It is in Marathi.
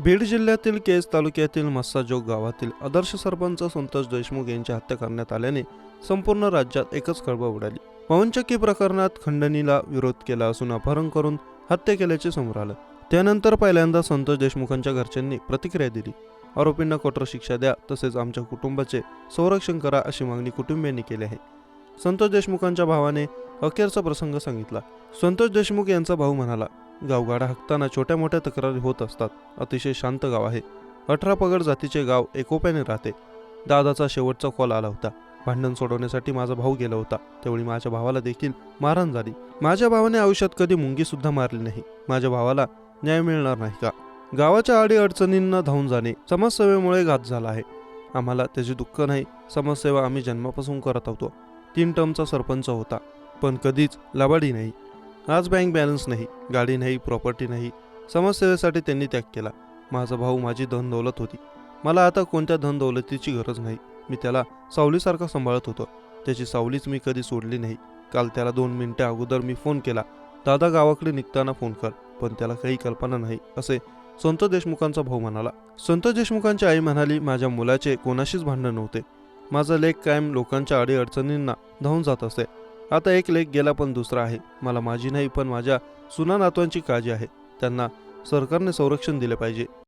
बीड जिल्ह्यातील केज तालुक्यातील मस्साजोग गावातील आदर्श सरपंच संतोष देशमुख यांची हत्या करण्यात आल्याने संपूर्ण राज्यात एकच खळबळ उडाली. पवनचक्की प्रकरणात खंडणीला विरोध केला असून अपहरण करून हत्या केल्याचे समोर आलं. त्यानंतर पहिल्यांदा संतोष देशमुखांच्या घरच्यांनी प्रतिक्रिया दिली. आरोपींना कठोर शिक्षा द्या तसेच आमच्या कुटुंबाचे संरक्षण करा अशी मागणी कुटुंबियांनी केली आहे. संतोष देशमुखांच्या भावाने अखेरचा प्रसंग सांगितला. संतोष देशमुख यांचा भाऊ म्हणाला गावगाडा हाकताना छोट्या मोठ्या तक्रारी होत असतात. अतिशय शांत गाव आहे. अठरा पगड जातीचे गाव एकोप्याने राहते. दादाचा शेवटचा कॉल आला होता. भांडण सोडवण्यासाठी माझा भाऊ गेला होता. त्यावेळी माझ्या भावाला देखील मारहाण झाली. माझ्या भावाने आयुष्यात कधी मुंगी सुद्धा मारली नाही. माझ्या भावाला न्याय मिळणार नाही का? गावाच्या आडी अडचणींना धावून जाणे समाजसेवेमुळे घात झाला आहे. आम्हाला त्याचे दुःख नाही. समाजसेवा आम्ही जन्मापासून करत होतो. तीन टर्मचा सरपंच होता. पण कधीच लबाडी नाही. आज बँक बॅलन्स नाही गाडी नाही प्रॉपर्टी नाही. समाजसेवेसाठी त्यांनी त्याग केला. माझा भाऊ माझी धन दौलत होती. मला आता कोणत्या धन दौलतीची गरज नाही. मी त्याला सावलीसारखा सांभाळत होतो. त्याची सावलीच मी कधी सोडली नाही. काल त्याला दोन मिनटं अगोदर मी फोन केला. दादा गावाकडे निघताना फोन कर पण त्याला काही कल्पना नाही असे संत देशमुखांचा भाऊ म्हणाला. संत देशमुखांची आई म्हणाली माझ्या मुलाचे कोणाशीच भांडण नव्हते. माझा लेख कायम लोकांच्या अडीअडचणींना धावून जात असे. आता एक लेख गेला पण दुसरा आहे. मला माझी नाही पण माझ्या सुना नातवांची काळजी आहे. त्यांना सरकारने संरक्षण दिले पाहिजे.